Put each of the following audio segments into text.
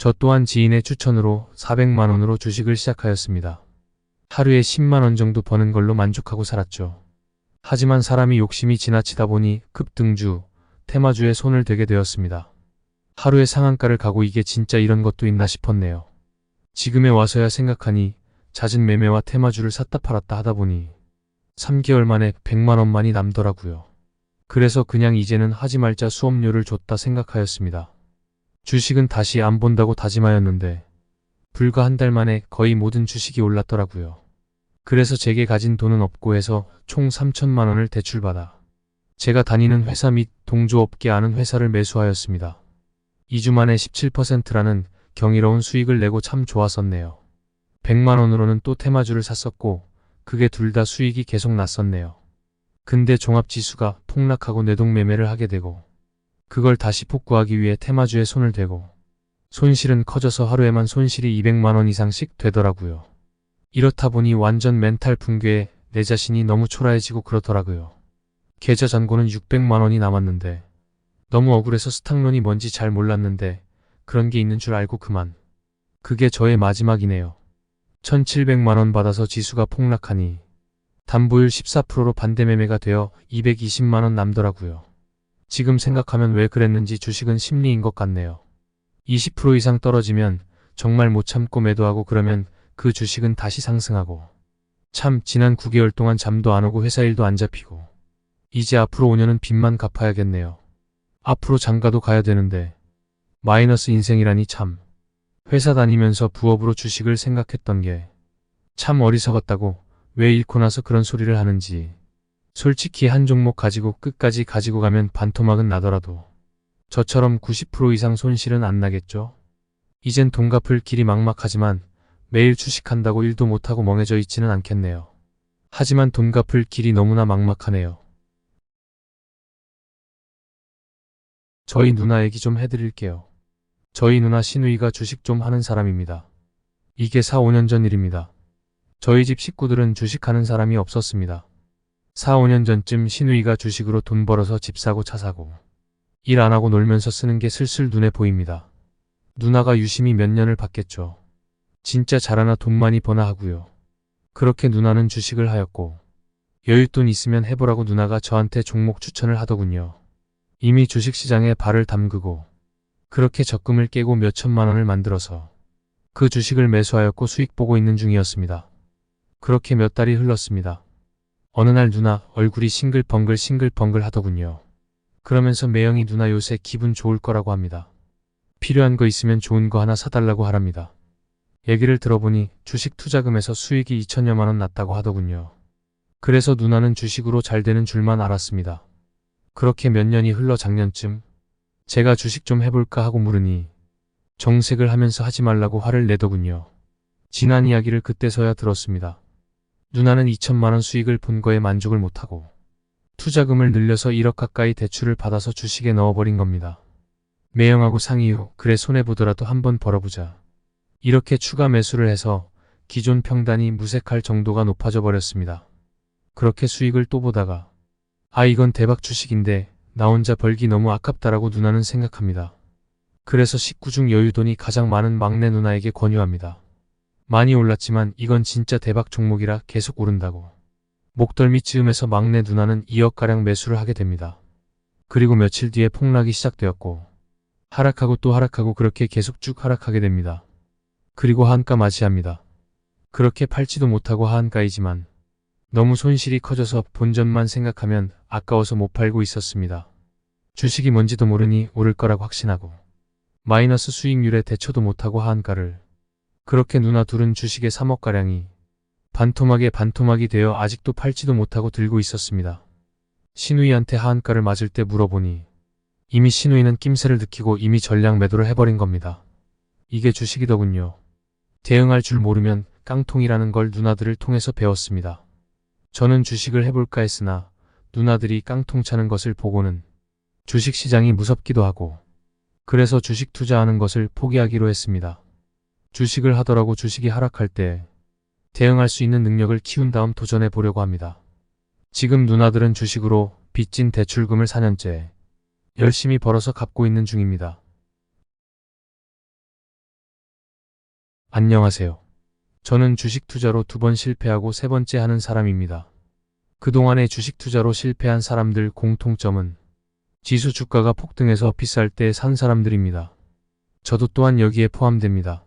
저 또한 지인의 추천으로 400만 원으로 주식을 시작하였습니다. 하루에 10만 원 정도 버는 걸로 만족하고 살았죠. 하지만 사람이 욕심이 지나치다 보니 급등주, 테마주에 손을 대게 되었습니다. 하루에 상한가를 가고 이게 진짜 이런 것도 있나 싶었네요. 지금에 와서야 생각하니 잦은 매매와 테마주를 샀다 팔았다 하다 보니 3개월 만에 100만 원만이 남더라고요. 그래서 그냥 이제는 하지 말자 수업료를 줬다 생각하였습니다. 주식은 다시 안 본다고 다짐하였는데 불과 한 달 만에 거의 모든 주식이 올랐더라고요. 그래서 제게 가진 돈은 없고 해서 총 3천만 원을 대출받아 제가 다니는 회사 및 동조업계 아는 회사를 매수하였습니다. 2주 만에 17%라는 경이로운 수익을 내고 참 좋았었네요. 100만 원으로는 또 테마주를 샀었고 그게 둘 다 수익이 계속 났었네요. 근데 종합지수가 폭락하고 내동매매를 하게 되고 그걸 다시 복구하기 위해 테마주에 손을 대고 손실은 커져서 하루에만 손실이 200만 원 이상씩 되더라고요. 이렇다 보니 완전 멘탈 붕괴에 내 자신이 너무 초라해지고 그렇더라고요. 계좌 잔고는 600만 원이 남았는데 너무 억울해서 스탁론이 뭔지 잘 몰랐는데 그런 게 있는 줄 알고 그만. 그게 저의 마지막이네요. 1700만 원 받아서 지수가 폭락하니 담보율 14%로 반대 매매가 되어 220만 원 남더라고요. 지금 생각하면 왜 그랬는지 주식은 심리인 것 같네요. 20% 이상 떨어지면 정말 못 참고 매도하고 그러면 그 주식은 다시 상승하고. 참 지난 9개월 동안 잠도 안 오고 회사 일도 안 잡히고. 이제 앞으로 5년은 빚만 갚아야겠네요. 앞으로 장가도 가야 되는데. 마이너스 인생이라니 참. 회사 다니면서 부업으로 주식을 생각했던 게 참 어리석었다고 왜 잃고 나서 그런 소리를 하는지 솔직히 한 종목 가지고 끝까지 가지고 가면 반토막은 나더라도 저처럼 90% 이상 손실은 안 나겠죠? 이젠 돈 갚을 길이 막막하지만 매일 주식한다고 일도 못하고 멍해져 있지는 않겠네요. 하지만 돈 갚을 길이 너무나 막막하네요. 저희 누나 얘기 좀 해드릴게요. 저희 누나 신우이가 주식 좀 하는 사람입니다. 이게 4, 5년 전 일입니다. 저희 집 식구들은 주식하는 사람이 없었습니다. 4, 5년 전쯤 신우이가 주식으로 돈 벌어서 집 사고 차 사고 일 안 하고 놀면서 쓰는 게 슬슬 눈에 보입니다. 누나가 유심히 몇 년을 봤겠죠. 진짜 잘하나 돈 많이 버나 하고요. 그렇게 누나는 주식을 하였고 여윳돈 있으면 해보라고 누나가 저한테 종목 추천을 하더군요. 이미 주식시장에 발을 담그고 그렇게 적금을 깨고 몇 천만 원을 만들어서 그 주식을 매수하였고 수익 보고 있는 중이었습니다. 그렇게 몇 달이 흘렀습니다. 어느 날 누나 얼굴이 싱글벙글 싱글벙글 하더군요. 그러면서 매영이 누나 요새 기분 좋을 거라고 합니다. 필요한 거 있으면 좋은 거 하나 사달라고 하랍니다. 얘기를 들어보니 주식 투자금에서 수익이 2천여만 원 났다고 하더군요. 그래서 누나는 주식으로 잘 되는 줄만 알았습니다. 그렇게 몇 년이 흘러 작년쯤 제가 주식 좀 해볼까 하고 물으니 정색을 하면서 하지 말라고 화를 내더군요. 지난 이야기를 그때서야 들었습니다. 누나는 2천만 원 수익을 본 거에 만족을 못하고 투자금을 늘려서 1억 가까이 대출을 받아서 주식에 넣어버린 겁니다. 매형하고 상의 후 그래 손해보더라도 한번 벌어보자. 이렇게 추가 매수를 해서 기존 평단이 무색할 정도가 높아져 버렸습니다. 그렇게 수익을 또 보다가 아 이건 대박 주식인데 나 혼자 벌기 너무 아깝다라고 누나는 생각합니다. 그래서 식구 중 여유돈이 가장 많은 막내 누나에게 권유합니다. 많이 올랐지만 이건 진짜 대박 종목이라 계속 오른다고. 목덜미 즈음에서 막내 누나는 2억가량 매수를 하게 됩니다. 그리고 며칠 뒤에 폭락이 시작되었고 하락하고 또 하락하고 그렇게 계속 쭉 하락하게 됩니다. 그리고 하한가 맞이합니다. 그렇게 팔지도 못하고 하한가이지만 너무 손실이 커져서 본전만 생각하면 아까워서 못 팔고 있었습니다. 주식이 뭔지도 모르니 오를 거라고 확신하고 마이너스 수익률에 대처도 못하고 하한가를 그렇게 누나 둘은 주식의 3억가량이 반토막에 반토막이 되어 아직도 팔지도 못하고 들고 있었습니다. 신우이한테 하한가를 맞을 때 물어보니 이미 신우이는 낌새를 느끼고 이미 전량 매도를 해버린 겁니다. 이게 주식이더군요. 대응할 줄 모르면 깡통이라는 걸 누나들을 통해서 배웠습니다. 저는 주식을 해볼까 했으나 누나들이 깡통 차는 것을 보고는 주식 시장이 무섭기도 하고 그래서 주식 투자하는 것을 포기하기로 했습니다. 주식을 하더라고 주식이 하락할 때 대응할 수 있는 능력을 키운 다음 도전해 보려고 합니다. 지금 누나들은 주식으로 빚진 대출금을 4년째 열심히 벌어서 갚고 있는 중입니다. 안녕하세요. 저는 주식 투자로 두 번 실패하고 세 번째 하는 사람입니다. 그동안의 주식 투자로 실패한 사람들 공통점은 지수 주가가 폭등해서 비쌀 때 산 사람들입니다. 저도 또한 여기에 포함됩니다.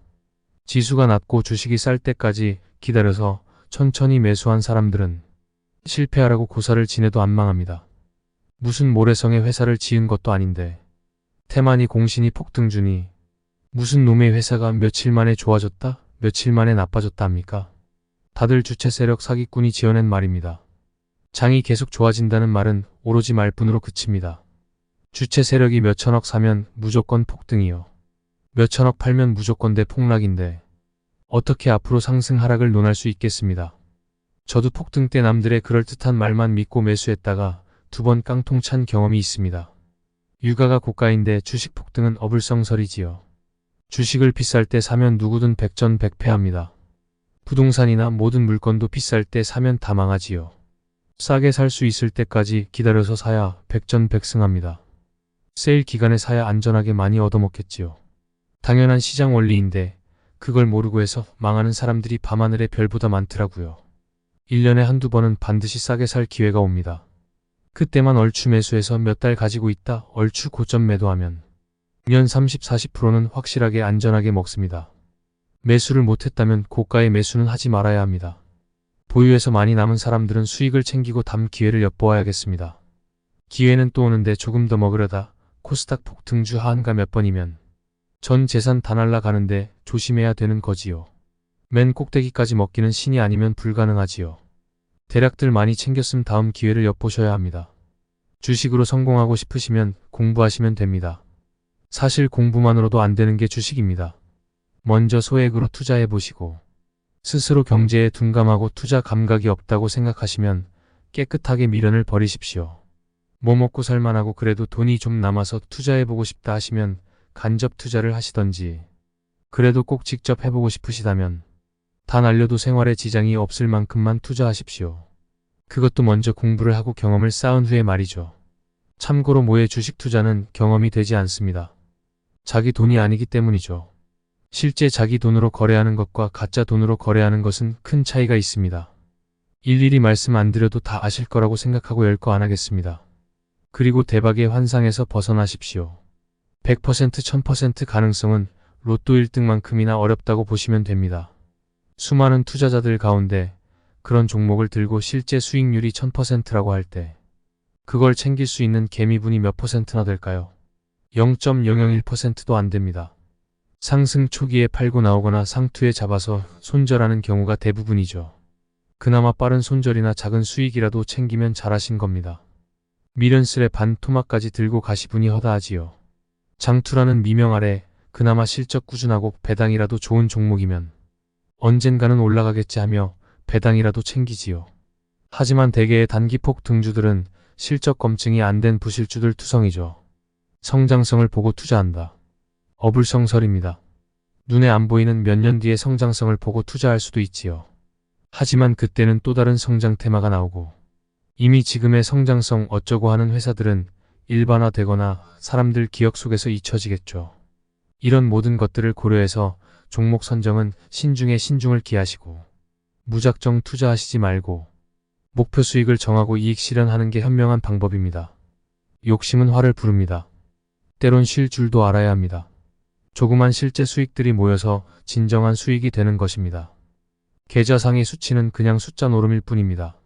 지수가 낮고 주식이 쌀 때까지 기다려서 천천히 매수한 사람들은 실패하라고 고사를 지내도 안 망합니다. 무슨 모래성의 회사를 지은 것도 아닌데 태만이 공신이 폭등 주니 무슨 놈의 회사가 며칠 만에 좋아졌다 며칠 만에 나빠졌다 합니까? 다들 주체 세력 사기꾼이 지어낸 말입니다. 장이 계속 좋아진다는 말은 오로지 말뿐으로 그칩니다. 주체 세력이 몇천억 사면 무조건 폭등이요. 몇천억 팔면 무조건 대폭락인데 어떻게 앞으로 상승 하락을 논할 수 있겠습니다. 저도 폭등 때 남들의 그럴듯한 말만 믿고 매수했다가 두 번 깡통 찬 경험이 있습니다. 유가가 고가인데 주식 폭등은 어불성설이지요. 주식을 비쌀 때 사면 누구든 백전백패합니다. 부동산이나 모든 물건도 비쌀 때 사면 다 망하지요. 싸게 살 수 있을 때까지 기다려서 사야 백전백승합니다. 세일 기간에 사야 안전하게 많이 얻어먹겠지요. 당연한 시장 원리인데 그걸 모르고 해서 망하는 사람들이 밤하늘에 별보다 많더라고요. 1년에 한두 번은 반드시 싸게 살 기회가 옵니다. 그때만 얼추 매수해서 몇 달 가지고 있다 얼추 고점 매도하면 년 30, 40%는 확실하게 안전하게 먹습니다. 매수를 못했다면 고가의 매수는 하지 말아야 합니다. 보유해서 많이 남은 사람들은 수익을 챙기고 담 기회를 엿보아야겠습니다. 기회는 또 오는데 조금 더 먹으려다 코스닥 폭등주 하한가 몇 번이면 전 재산 다 날라가는데 조심해야 되는 거지요. 맨 꼭대기까지 먹기는 신이 아니면 불가능하지요. 대략들 많이 챙겼음 다음 기회를 엿보셔야 합니다. 주식으로 성공하고 싶으시면 공부하시면 됩니다. 사실 공부만으로도 안 되는 게 주식입니다. 먼저 소액으로 투자해 보시고 스스로 경제에 둔감하고 투자 감각이 없다고 생각하시면 깨끗하게 미련을 버리십시오. 뭐 먹고 살만하고 그래도 돈이 좀 남아서 투자해 보고 싶다 하시면 간접 투자를 하시던지 그래도 꼭 직접 해보고 싶으시다면 다 날려도 생활에 지장이 없을 만큼만 투자하십시오. 그것도 먼저 공부를 하고 경험을 쌓은 후에 말이죠. 참고로 모의 주식 투자는 경험이 되지 않습니다. 자기 돈이 아니기 때문이죠. 실제 자기 돈으로 거래하는 것과 가짜 돈으로 거래하는 것은 큰 차이가 있습니다. 일일이 말씀 안 드려도 다 아실 거라고 생각하고 열 거 안 하겠습니다. 그리고 대박의 환상에서 벗어나십시오. 100% 1000% 가능성은 로또 1등만큼이나 어렵다고 보시면 됩니다. 수많은 투자자들 가운데 그런 종목을 들고 실제 수익률이 1000%라고 할 때 그걸 챙길 수 있는 개미분이 몇 퍼센트나 될까요? 0.001%도 안 됩니다. 상승 초기에 팔고 나오거나 상투에 잡아서 손절하는 경우가 대부분이죠. 그나마 빠른 손절이나 작은 수익이라도 챙기면 잘하신 겁니다. 미련스레 반 토막까지 들고 가시분이 허다하지요. 장투라는 미명 아래 그나마 실적 꾸준하고 배당이라도 좋은 종목이면 언젠가는 올라가겠지 하며 배당이라도 챙기지요. 하지만 대개의 단기폭 등주들은 실적 검증이 안 된 부실주들 투성이죠. 성장성을 보고 투자한다. 어불성설입니다. 눈에 안 보이는 몇 년 뒤의 성장성을 보고 투자할 수도 있지요. 하지만 그때는 또 다른 성장 테마가 나오고 이미 지금의 성장성 어쩌고 하는 회사들은 일반화되거나 사람들 기억 속에서 잊혀지겠죠. 이런 모든 것들을 고려해서 종목 선정은 신중에 신중을 기하시고 무작정 투자하시지 말고 목표 수익을 정하고 이익 실현하는 게 현명한 방법입니다. 욕심은 화를 부릅니다. 때론 쉴 줄도 알아야 합니다. 조그만 실제 수익들이 모여서 진정한 수익이 되는 것입니다. 계좌상의 수치는 그냥 숫자 노름일 뿐입니다.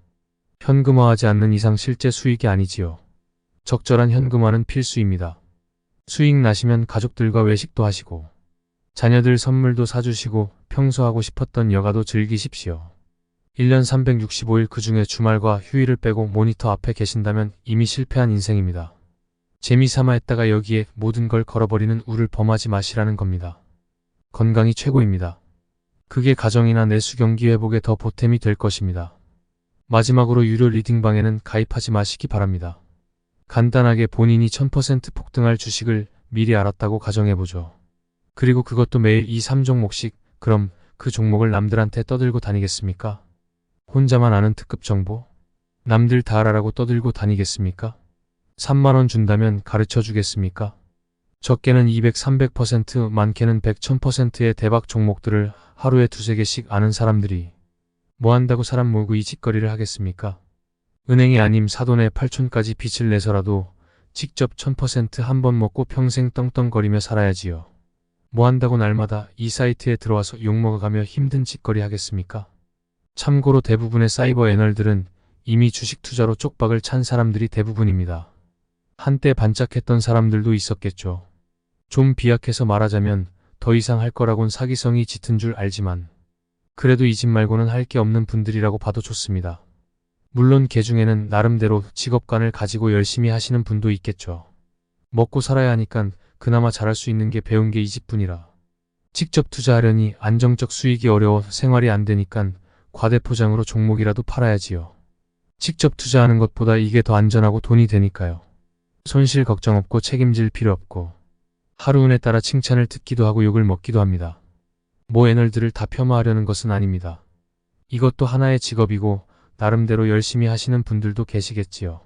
현금화하지 않는 이상 실제 수익이 아니지요. 적절한 현금화는 필수입니다. 수익 나시면 가족들과 외식도 하시고 자녀들 선물도 사주시고 평소 하고 싶었던 여가도 즐기십시오. 1년 365일 그 중에 주말과 휴일을 빼고 모니터 앞에 계신다면 이미 실패한 인생입니다. 재미삼아 했다가 여기에 모든 걸 걸어버리는 우를 범하지 마시라는 겁니다. 건강이 최고입니다. 그게 가정이나 내수 경기 회복에 더 보탬이 될 것입니다. 마지막으로 유료 리딩방에는 가입하지 마시기 바랍니다. 간단하게 본인이 1000% 폭등할 주식을 미리 알았다고 가정해보죠. 그리고 그것도 매일 2, 3종목씩 그럼 그 종목을 남들한테 떠들고 다니겠습니까? 혼자만 아는 특급 정보? 남들 다 알아라고 떠들고 다니겠습니까? 3만원 준다면 가르쳐 주겠습니까? 적게는 200, 300%, 많게는 100, 1000%의 대박 종목들을 하루에 두세 개씩 아는 사람들이 뭐 한다고 사람 몰고 이 짓거리를 하겠습니까? 은행이 아님 사돈의 팔촌까지 빚을 내서라도 직접 1000%한 번 먹고 평생 떵떵거리며 살아야지요. 뭐 한다고 날마다 이 사이트에 들어와서 욕먹어가며 힘든 짓거리 하겠습니까? 참고로 대부분의 사이버 애널들은 이미 주식 투자로 쪽박을 찬 사람들이 대부분입니다. 한때 반짝했던 사람들도 있었겠죠. 좀 비약해서 말하자면 더 이상 할 거라곤 사기성이 짙은 줄 알지만 그래도 이 집 말고는 할 게 없는 분들이라고 봐도 좋습니다. 물론 개 중에는 나름대로 직업관을 가지고 열심히 하시는 분도 있겠죠. 먹고 살아야 하니깐 그나마 잘할 수 있는 게 배운 게 이 집뿐이라. 직접 투자하려니 안정적 수익이 어려워 생활이 안 되니깐 과대포장으로 종목이라도 팔아야지요. 직접 투자하는 것보다 이게 더 안전하고 돈이 되니까요. 손실 걱정 없고 책임질 필요 없고 하루 운에 따라 칭찬을 듣기도 하고 욕을 먹기도 합니다. 모 애널들을 다 폄하하려는 것은 아닙니다. 이것도 하나의 직업이고 나름대로 열심히 하시는 분들도 계시겠지요.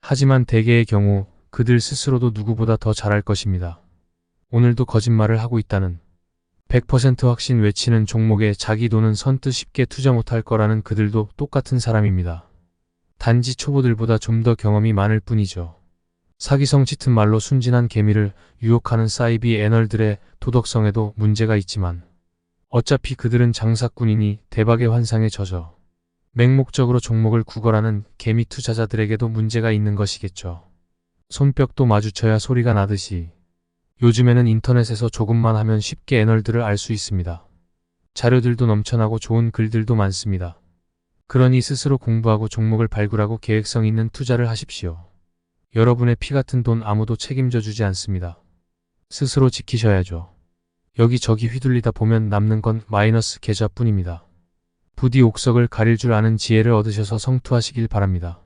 하지만 대개의 경우 그들 스스로도 누구보다 더 잘할 것입니다. 오늘도 거짓말을 하고 있다는 100% 확신 외치는 종목에 자기 돈은 선뜻 쉽게 투자 못할 거라는 그들도 똑같은 사람입니다. 단지 초보들보다 좀 더 경험이 많을 뿐이죠. 사기성 짙은 말로 순진한 개미를 유혹하는 사이비 애널들의 도덕성에도 문제가 있지만 어차피 그들은 장사꾼이니 대박의 환상에 젖어 맹목적으로 종목을 구걸하는 개미 투자자들에게도 문제가 있는 것이겠죠. 손뼉도 마주쳐야 소리가 나듯이 요즘에는 인터넷에서 조금만 하면 쉽게 애널들을 알 수 있습니다. 자료들도 넘쳐나고 좋은 글들도 많습니다. 그러니 스스로 공부하고 종목을 발굴하고 계획성 있는 투자를 하십시오. 여러분의 피 같은 돈 아무도 책임져 주지 않습니다. 스스로 지키셔야죠. 여기저기 휘둘리다 보면 남는 건 마이너스 계좌뿐입니다. 부디 옥석을 가릴 줄 아는 지혜를 얻으셔서 성투하시길 바랍니다.